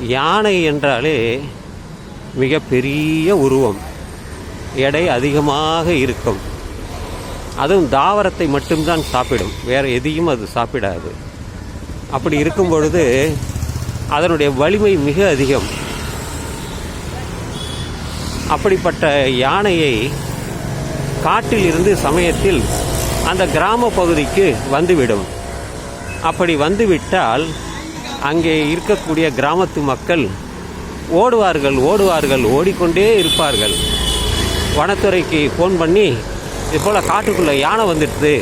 யானை என்றாலே மிக பெரிய உருவம். எடை அதிகமாக இருக்கும். அதுவும் தாவரத்தை மட்டும்தான் சாப்பிடும். வேறு எதையும் அது சாப்பிடாது. அப்படி இருக்கும் பொழுது அதனுடைய வலிமை மிக அதிகம். அப்படிப்பட்ட யானையை காட்டில் இருந்து சமயத்தில் அந்த கிராம பகுதிக்கு வந்துவிடும். அப்படி வந்துவிட்டால் அங்கே இருக்கக்கூடிய கிராமத்து மக்கள் ஓடுவார்கள் ஓடுவார்கள் ஓடிக்கொண்டே இருப்பார்கள். வனத்துறைக்கு ஃபோன் பண்ணி இது போல் காட்டுக்குள்ளே யானை வந்துடுது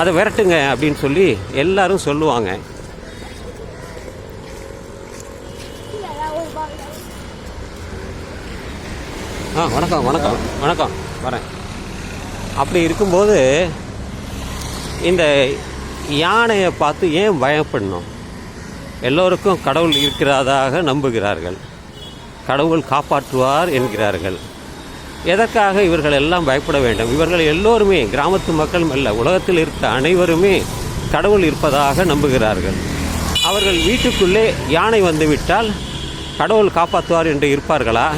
அதை விரட்டுங்க அப்படின்னு சொல்லி எல்லாரும் சொல்லுவாங்க. ஆ வணக்கம் வணக்கம் வணக்கம் வரேன். அப்படி இருக்கும்போது இந்த யானையை பார்த்து ஏன் பயப்படணும்? எல்லோருக்கும் கடவுள் இருக்கிறதாக நம்புகிறார்கள். கடவுள் காப்பாற்றுவார் என்கிறார்கள். எதற்காக இவர்கள் எல்லாம் பயப்பட வேண்டும்? இவர்கள் எல்லோருமே கிராமத்து மக்கள் அல்ல உலகத்தில் இருக்க அனைவருமே கடவுள் இருப்பதாக நம்புகிறார்கள். அவர்கள் வீட்டுக்குள்ளே யானை வந்துவிட்டால் கடவுள் காப்பாற்றுவார் என்று இருப்பார்களா?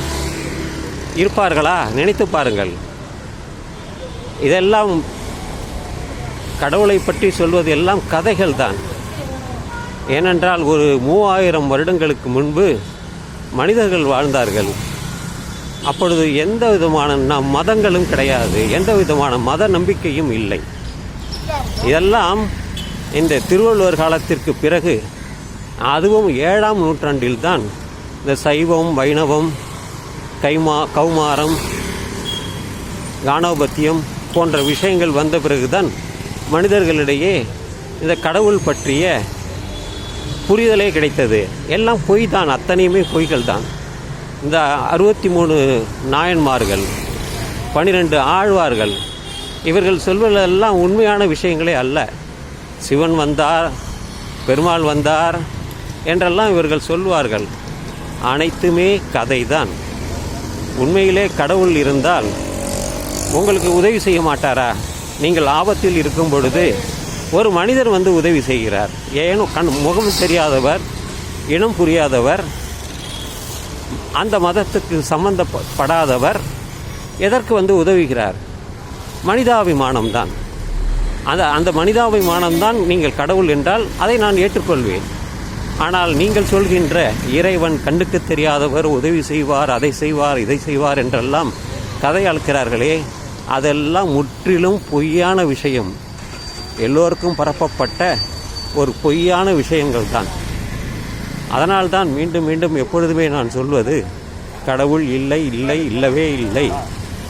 இருப்பார்களா? நினைத்து பாருங்கள். இதெல்லாம் கடவுளை பற்றி சொல்வது எல்லாம் கதைகள் தான் ஏனென்றால் ஒரு மூவாயிரம் வருடங்களுக்கு முன்பு மனிதர்கள் வாழ்ந்தார்கள். அப்பொழுது எந்த விதமான நம் மதங்களும் கிடையாது. எந்த விதமான மத நம்பிக்கையும் இல்லை. இதெல்லாம் இந்த திருவள்ளுவர் காலத்திற்கு பிறகு அதுவும் ஏழாம் நூற்றாண்டில்தான் இந்த சைவம் வைணவம் கைமா கௌமாரம் கானோபத்தியம் போன்ற விஷயங்கள் வந்த பிறகுதான் மனிதர்களிடையே இந்த கடவுள் பற்றிய புரிதலே கிடைத்தது. எல்லாம் பொய் தான் அத்தனையுமே பொய்கள் தான் இந்த அறுபத்தி மூணு நாயன்மார்கள் பனிரெண்டு ஆழ்வார்கள் இவர்கள் சொல்வதெல்லாம் உண்மையான விஷயங்களே அல்ல. சிவன் வந்தார் பெருமாள் வந்தார் என்றெல்லாம் இவர்கள் சொல்வார்கள். அனைத்துமே கதைதான். உண்மையிலே கடவுள் இருந்தால் உங்களுக்கு உதவி செய்ய மாட்டாரா? நீங்கள் ஆபத்தில் இருக்கும் பொழுது ஒரு மனிதர் வந்து உதவி செய்கிறார். ஏனும் கண் முகம் தெரியாதவர் இனம் புரியாதவர் அந்த மதத்துக்கு சம்பந்தப்படாதவர் எதற்கு வந்து உதவுகிறார்? மனிதாபிமானம்தான். அந்த அந்த மனிதாபிமானம்தான் நீங்கள் கடவுள் என்றால் அதை நான் ஏற்றுக்கொள்வேன். ஆனால் நீங்கள் சொல்கின்ற இறைவன் கண்ணுக்கு தெரியாதவர் உதவி செய்வார் அதை செய்வார் இதை செய்வார் என்றெல்லாம் கதை அழுக்கிறார்களே அதெல்லாம் முற்றிலும் பொய்யான விஷயம். எல்லோருக்கும் பரப்பப்பட்ட ஒரு பொய்யான விஷயங்கள் தான் அதனால்தான் மீண்டும் மீண்டும் எப்பொழுதுமே நான் சொல்வது கடவுள் இல்லை இல்லை இல்லவே இல்லை.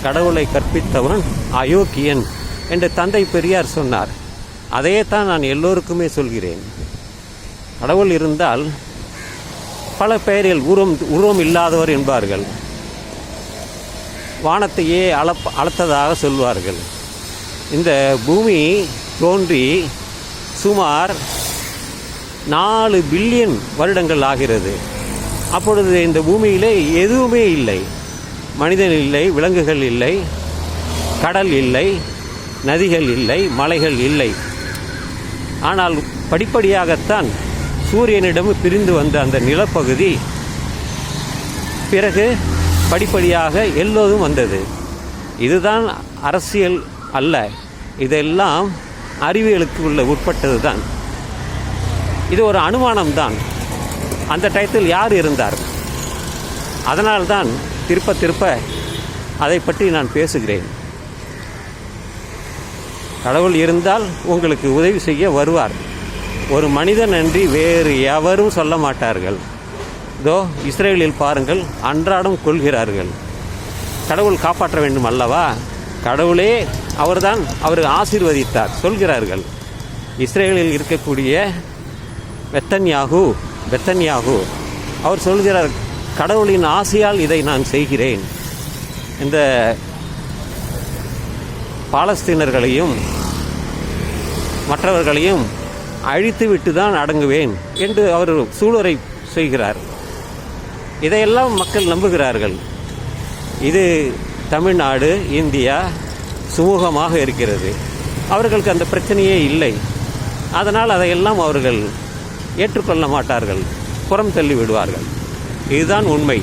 கடவுளை கற்பித்தவன் அயோக்கியன் என்று தந்தை பெரியார் சொன்னார். அதையே தான் நான் எல்லோருக்குமே சொல்கிறேன். கடவுள் இருந்தால் பல பெயரில் உருவம் உருவம் இல்லாதவர் என்பார்கள். வானத்தையே அளப் அளத்ததாக சொல்வார்கள். இந்த பூமி தோன்றி சுமார் நாலு பில்லியன் வருடங்கள் ஆகிறது. அப்பொழுது இந்த பூமியிலே எதுவுமே இல்லை. மனிதன் இல்லை விலங்குகள் இல்லை கடல் இல்லை நதிகள் இல்லை மலைகள் இல்லை. ஆனால் படிப்படியாகத்தான் சூரியனிடம் பிரிந்து வந்த அந்த நிலப்பகுதி பிறகு படிப்படியாக எல்லோரும் வந்தது. இதுதான் அரசியல் அல்ல. இதெல்லாம் அறிவியலுக்கு உள்ள உட்பட்டது தான் இது ஒரு அனுமானம் தான் அந்த டயத்தில் யார் இருந்தார்? அதனால்தான் திருப்ப திருப்ப அதை பற்றி நான் பேசுகிறேன். கடவுள் இருந்தால் உங்களுக்கு உதவி செய்ய வருவார். ஒரு மனிதன் அன்றி வேறு எவரும் சொல்ல மாட்டார்கள். இதோ இஸ்ரேலில் பாருங்கள் அன்றாடம் கொள்கிறார்கள். கடவுள் காப்பாற்ற வேண்டும் அல்லவா? கடவுளே அவர்தான் அவர் ஆசீர்வதித்தார். சொல்கிறார்கள் இஸ்ரேலில் இருக்கக்கூடிய வெத்தன்யாகு வெத்தன்யாகு அவர் சொல்கிறார் கடவுளின் ஆசையால் இதை நான் செய்கிறேன். இந்த பாலஸ்தீனர்களையும் மற்றவர்களையும் அழித்துவிட்டு தான் அடங்குவேன் என்று அவர் சூளுரை செய்கிறார். இதையெல்லாம் மக்கள் நம்புகிறார்கள். இது தமிழ்நாடு இந்தியா சுமூகமாக இருக்கிறது. அவர்களுக்கு அந்த பிரச்சனையே இல்லை. அதனால் அதையெல்லாம் அவர்கள் ஏற்றுக்கொள்ள மாட்டார்கள். புறம் தள்ளி விடுவார்கள். இதுதான் உண்மை.